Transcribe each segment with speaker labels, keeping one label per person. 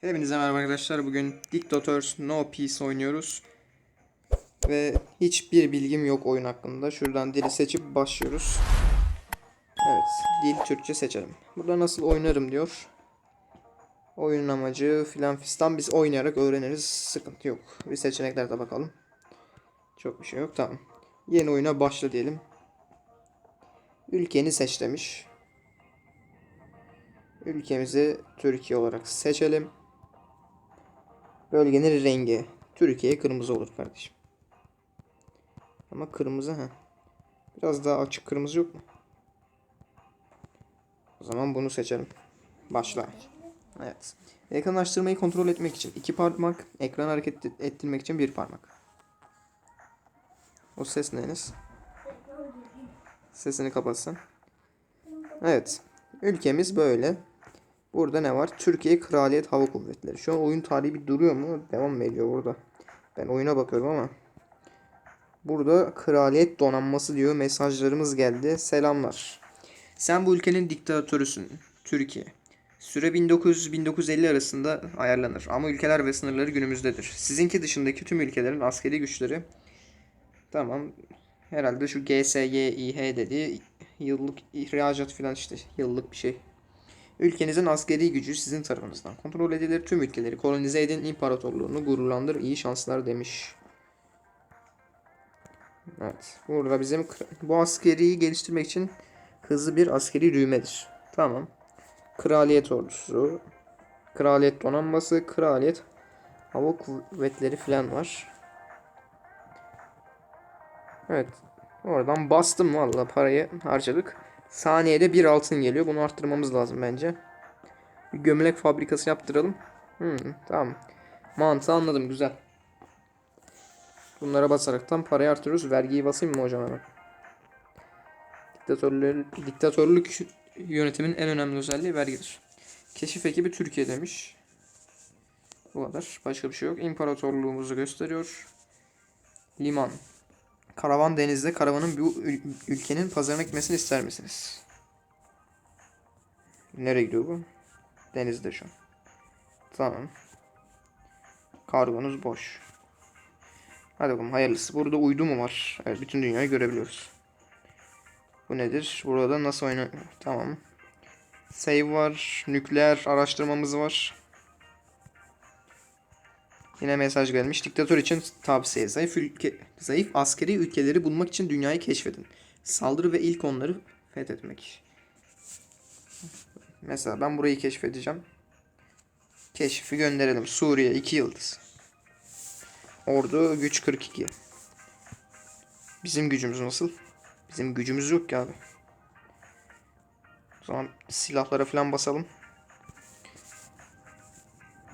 Speaker 1: Hepinize merhaba arkadaşlar. Bugün Dictators No Peace oynuyoruz. Ve hiçbir bilgim yok oyun hakkında. Şuradan dili seçip başlıyoruz. Evet, dil Türkçe seçelim. Burada nasıl oynarım diyor. Oyunun amacı filan fistan biz oynayarak öğreniriz. Sıkıntı yok. Bir seçeneklerde bakalım. Çok bir şey yok. Tamam. Yeni oyuna başla diyelim. Ülkeni seç demiş. Ülkemizi Türkiye olarak seçelim. Bölgenin rengi. Türkiye kırmızı olur kardeşim. Ama kırmızı ha. Biraz daha açık kırmızı yok mu? O zaman bunu seçelim. Başla. Evet. Ekranlaştırmayı kontrol etmek için iki parmak, ekran hareket ettirmek için bir parmak. O ses neyiniz? Sesini kapatsın. Evet. Ülkemiz böyle. Burada ne var? Türkiye Kraliyet Hava Kuvvetleri. Şu an oyun tarihi bir duruyor mu? Devam mı ediyor burada? Ben oyuna bakıyorum ama. Burada Kraliyet Donanması diyor. Mesajlarımız geldi. Selamlar. Sen bu ülkenin diktatörüsün. Türkiye. Süre 1900-1950 arasında ayarlanır ama ülkeler ve sınırları günümüzdedir. Sizinki dışındaki tüm ülkelerin askeri güçleri tamam herhalde şu GSYİH dediği yıllık ihracat falan işte yıllık bir şey. Ülkenizin askeri gücü sizin tarafınızdan kontrol edilir. Tüm ülkeleri kolonize edin, imparatorluğunu gururlandır, iyi şanslar demiş. Evet. Burada bizim bu askeriyi geliştirmek için hızlı bir askeri düğmedir. Tamam. Kraliyet ordusu, kraliyet donanması, kraliyet hava kuvvetleri falan var. Evet. Oradan bastım valla parayı harcadık. Saniyede bir altın geliyor. Bunu arttırmamız lazım bence. Bir gömlek fabrikası yaptıralım. Hmm, tamam. Mantığı anladım. Güzel. Bunlara basaraktan parayı artırıyoruz. Vergiyi basayım mı hocam hemen? Diktatörlük, diktatörlük yönetimin en önemli özelliği vergidir. Keşif ekibi Türkiye demiş. Bu kadar. Başka bir şey yok. İmparatorluğumuzu gösteriyor. Liman. Karavan denizde karavanın bu ül- ülkenin pazarına gitmesini ister misiniz? Nereye gidiyor bu? Denizde şu. Tamam. Kargonuz boş. Hadi bakalım hayırlısı. Burada uydu mu var? Evet bütün dünyayı görebiliyoruz. Bu nedir? Burada nasıl oyna... Tamam. Save var. Nükleer araştırmamız var. Yine mesaj gelmiş. Diktatör için tavsiye. Zayıf ülke, zayıf askeri ülkeleri bulmak için dünyayı keşfedin. Saldırı ve ilk onları fethetmek. Mesela ben burayı keşfedeceğim. Keşfi gönderelim. Suriye 2 yıldız. Ordu güç 42. Bizim gücümüz nasıl? Bizim gücümüz yok ki abi. O zaman silahlara falan basalım.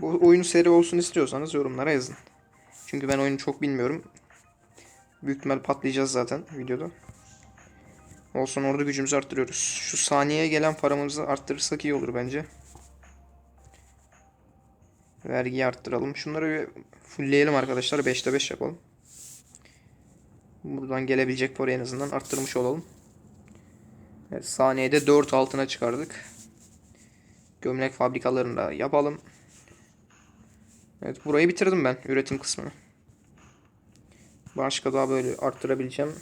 Speaker 1: Bu oyun seri olsun istiyorsanız yorumlara yazın. Çünkü ben oyunu çok bilmiyorum. Büyük ihtimal patlayacağız zaten videoda. Olsun orada gücümüzü arttırıyoruz. Şu saniyeye gelen paramızı arttırırsak iyi olur bence. Vergiyi arttıralım. Şunları bir fullleyelim arkadaşlar. 5'te 5 yapalım. Buradan gelebilecek parayı en azından arttırmış olalım. Evet, saniyede 4 altına çıkardık. Gömlek fabrikalarını da yapalım. Evet burayı bitirdim ben üretim kısmını. Başka daha böyle arttırabileceğim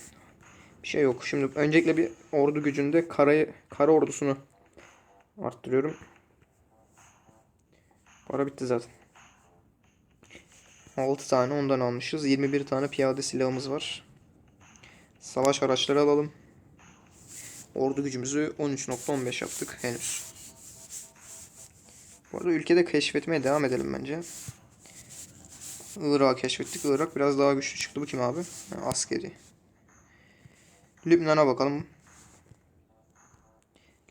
Speaker 1: bir şey yok. Şimdi öncelikle bir ordu gücünde karayı kara ordusunu arttırıyorum. Para bitti zaten. 6 tane ondan almışız. 21 tane piyade silahımız var. Savaş araçları alalım. Ordu gücümüzü 13.15 yaptık henüz. Bu arada ülkede keşfetmeye devam edelim bence. Irak'ı keşfettik. Irak biraz daha güçlü çıktı. Bu kim abi? Ha, askeri. Lübnan'a bakalım.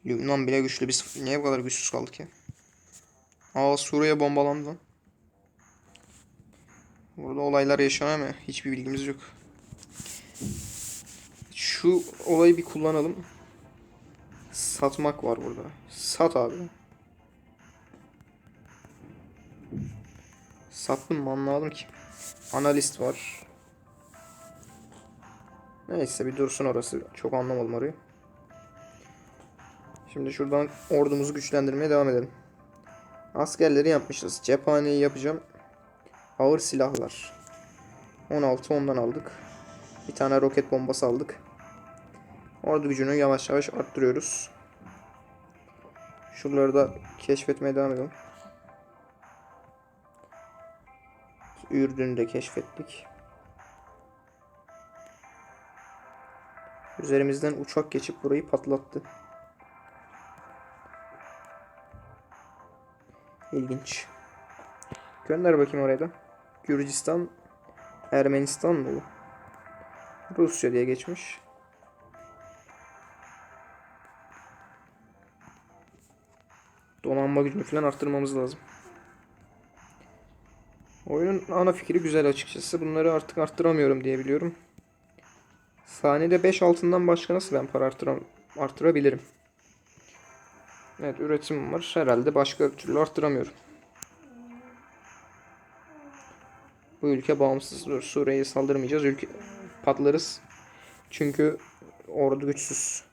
Speaker 1: Lübnan bile güçlü. Biz niye bu kadar güçsüz kaldık ya? Aa Suriye bombalandı lan. Burada olaylar yaşanıyor ama hiçbir bilgimiz yok. Şu olayı bir kullanalım. Satmak var burada. Sat abi. Sattım mı anlamadım ki. Analist var. Neyse bir dursun orası. Çok anlamadım orayı. Şimdi şuradan ordumuzu güçlendirmeye devam edelim. Askerleri yapmışız. Cephaneyi yapacağım. Ağır silahlar. 16 ondan aldık. Bir tane roket bombası aldık. Ordu gücünü yavaş yavaş arttırıyoruz. Şuraları da keşfetmeye devam edelim. Ürdün'ü de keşfettik. Üzerimizden uçak geçip burayı patlattı. İlginç. Gönder bakayım oraya da. Gürcistan, Ermenistan mı? Rusya diye geçmiş. Donanma gücünü falan arttırmamız lazım. Oyunun ana fikri güzel açıkçası. Bunları artık arttıramıyorum diye biliyorum. Saniyede 5 altından başka nasıl ben para arttıram arttırabilirim? Evet üretim var. Herhalde başka türlü arttıramıyorum. Bu ülke bağımsız. Dur, Suriye'ye saldırmayacağız. Ülke patlarız. Çünkü ordu güçsüz.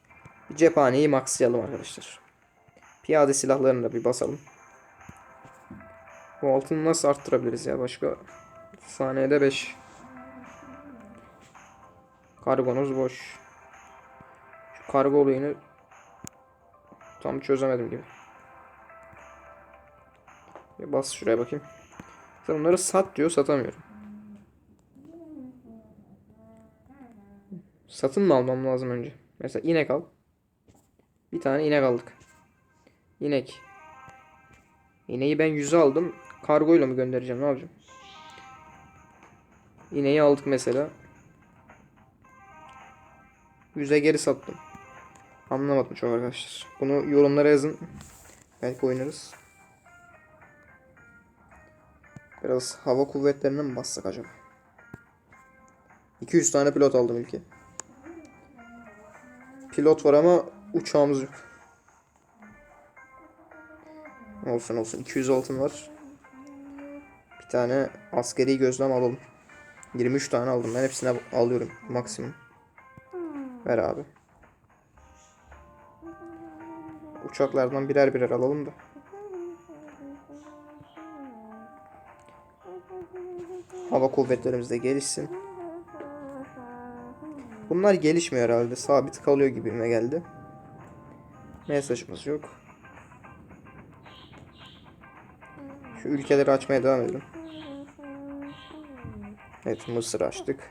Speaker 1: Cephaneyi maxlayalım arkadaşlar. Piyade silahlarını da bir basalım. Bu altını nasıl arttırabiliriz ya başka? Saniyede 5. Kargonuz boş. Şu kargo olayını tam çözemedim gibi. Bir bas şuraya bakayım. Sen bunları sat diyor satamıyorum. Satın mı almam lazım önce? Mesela inek al. Bir tane inek aldık. İnek. İneği ben 100'e aldım. Kargoyla mı göndereceğim ne yapacağım? İneği aldık mesela. 100'e geri sattım. Anlamadım çok arkadaşlar. Bunu yorumlara yazın. Belki oynarız. Biraz hava kuvvetlerine mi bassak acaba? 200 tane pilot aldım ülke. Pilot var ama uçağımız yok. Olsun olsun. 200 altın var. Bir tane askeri gözlem alalım. 23 tane aldım. Ben hepsine alıyorum maksimum. Ver abi. Uçaklardan birer birer alalım da. Hava kuvvetlerimiz de gelişsin. Bunlar gelişmiyor herhalde. Sabit kalıyor gibime geldi. Mesajımız yok. Şu ülkeleri açmaya devam edelim. Evet Mısır açtık.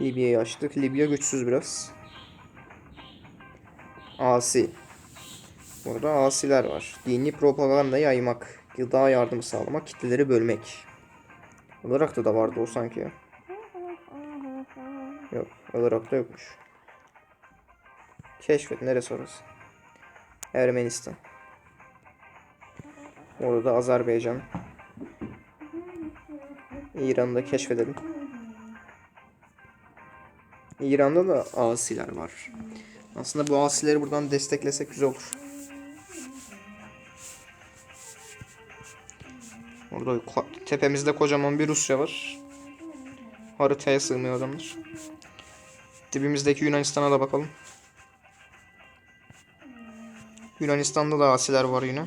Speaker 1: Libya'yı açtık. Libya güçsüz biraz. Asi. Burada asiler var. Dini propaganda yaymak. Gıda yardımı sağlamak. Kitleleri bölmek. Irak'ta da vardı o sanki. Yok. Irak'ta yokmuş. Keşfet. Neresi orası? Ermenistan. Orada da Azerbaycan. İran'ı da keşfedelim. İran'da da asiler var. Aslında bu asileri buradan desteklesek güzel olur. Orada tepemizde kocaman bir Rusya var. Haritaya sığmıyor adamlar. Dibimizdeki Yunanistan'a da bakalım. Yunanistan'da da asiler var yine.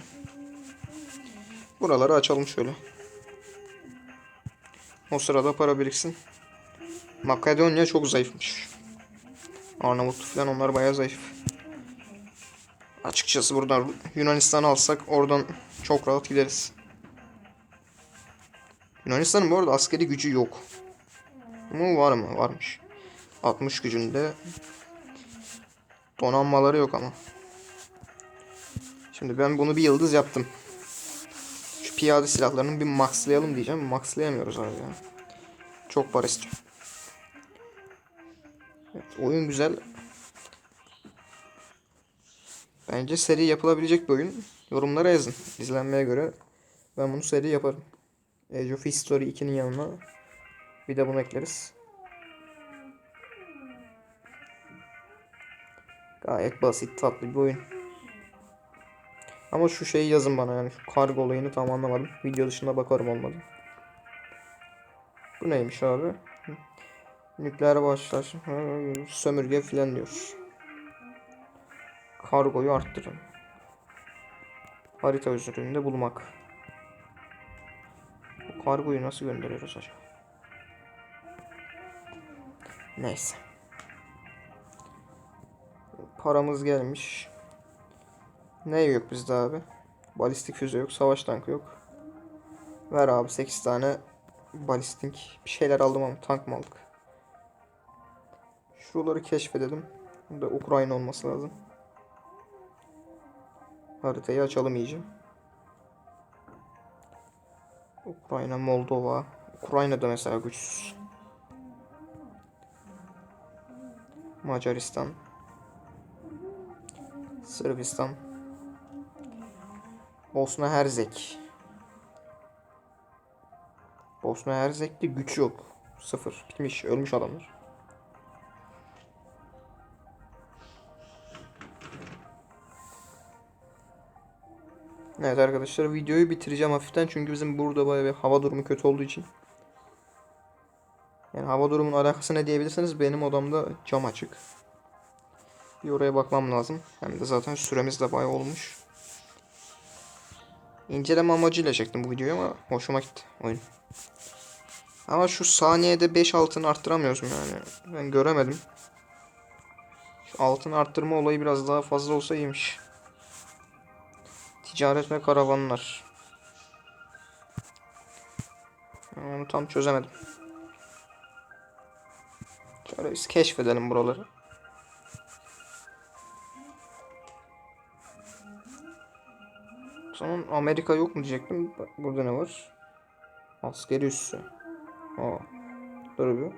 Speaker 1: Buraları açalım şöyle. O sırada para biriksin. Makedonya çok zayıfmış. Arnavutluk falan onlar bayağı zayıf. Açıkçası buradan Yunanistan'ı alsak oradan çok rahat gideriz. Yunanistan'ın bu arada askeri gücü yok. Ama var mı? Varmış. 60 gücünde. Donanmaları yok ama. Şimdi ben bunu bir yıldız yaptım. Piyade silahlarını bir maxlayalım diyeceğim. Maxlayamıyoruz abi ya. Çok para istiyor. Evet, oyun güzel. Bence seri yapılabilecek bir oyun. Yorumlara yazın. İzlenmeye göre ben bunu seri yaparım. Age of History 2'nin yanına bir de bunu ekleriz. Gayet basit tatlı bir oyun. Ama şu şeyi yazın bana yani şu kargo olayını tam anlamadım. Video dışında bakarım olmadı. Bu neymiş abi? Nükleer başlar. Sömürge filan diyor. Kargoyu arttırın. Harita üzerinde bulmak. Bu kargoyu nasıl gönderiyoruz acaba? Neyse. Paramız gelmiş. Ne yok bizde abi? Balistik füze yok, savaş tankı yok. Ver abi 8 tane balistik bir şeyler aldım ama tank mı aldık? Şuraları keşfedelim. Burada Ukrayna olması lazım. Haritayı açalım iyice. Ukrayna, Moldova. Ukrayna'da mesela güçsüz. Macaristan. Sırbistan. Bosna Herzek. Bosna Herzek'te güç yok. Sıfır. Bitmiş. Ölmüş adamlar. Evet arkadaşlar videoyu bitireceğim hafiften çünkü bizim burada bayağı bir hava durumu kötü olduğu için. Yani hava durumunun alakası ne diyebilirseniz benim odamda cam açık. Bir oraya bakmam lazım. Hem de zaten süremiz de bayağı olmuş. İnceleme amacıyla çektim bu videoyu ama hoşuma gitti oyun. Ama şu saniyede 5 altın arttıramıyoruz yani. Ben göremedim. Şu altın arttırma olayı biraz daha fazla olsa iyiymiş. Ticaret ve karavanlar. Onu tam çözemedim. Şöyle biz keşfedelim buraları. Son Amerika yok mu diyecektim. Bak burada ne var? Askeri üssü. Aa. Dur bir.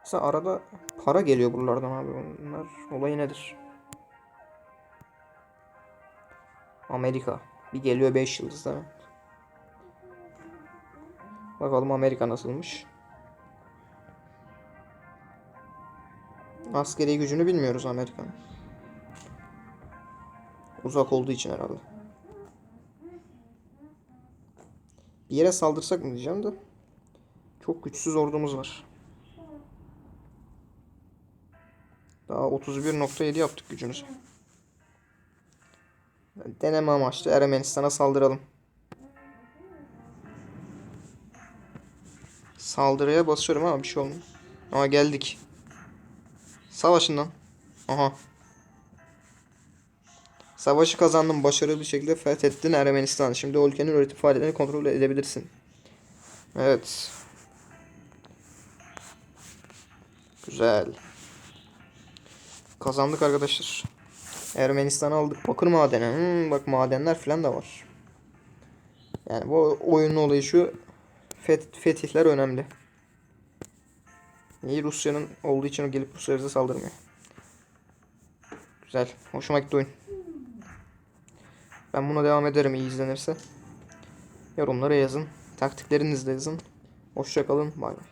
Speaker 1: Mesela arada para geliyor buralardan abi. Bunlar olayı nedir? Amerika. Bir geliyor 5 yıldız değil mi? Bakalım Amerika nasılmış. Askeri gücünü bilmiyoruz Amerika'nın. Uzak olduğu için herhalde. Bir yere saldırsak mı diyeceğim de. Çok güçsüz ordumuz var. Daha 31.7 yaptık gücümüzü. Deneme amaçlı Ermenistan'a saldıralım. Saldırıya basıyorum ama bir şey olmuyor. Ama geldik. Savaşın lan. Aha. Savaşı kazandın. Başarılı bir şekilde fethettin Ermenistan'ı. Şimdi o ülkenin üretim faaliyetlerini kontrol edebilirsin. Evet. Güzel. Kazandık arkadaşlar. Ermenistan'ı aldık. Bakır madeni. Hmm, bak madenler falan da var. Yani bu oyunun olayı şu. Fet fetihler önemli. İyi Rusya'nın olduğu için gelip Rusya'ya saldırmıyor. Güzel. Hoşuma gitti oyun. Ben buna devam ederim iyi izlenirse. Yorumlara yazın. Taktiklerinizi yazın. Hoşçakalın. Bay bay.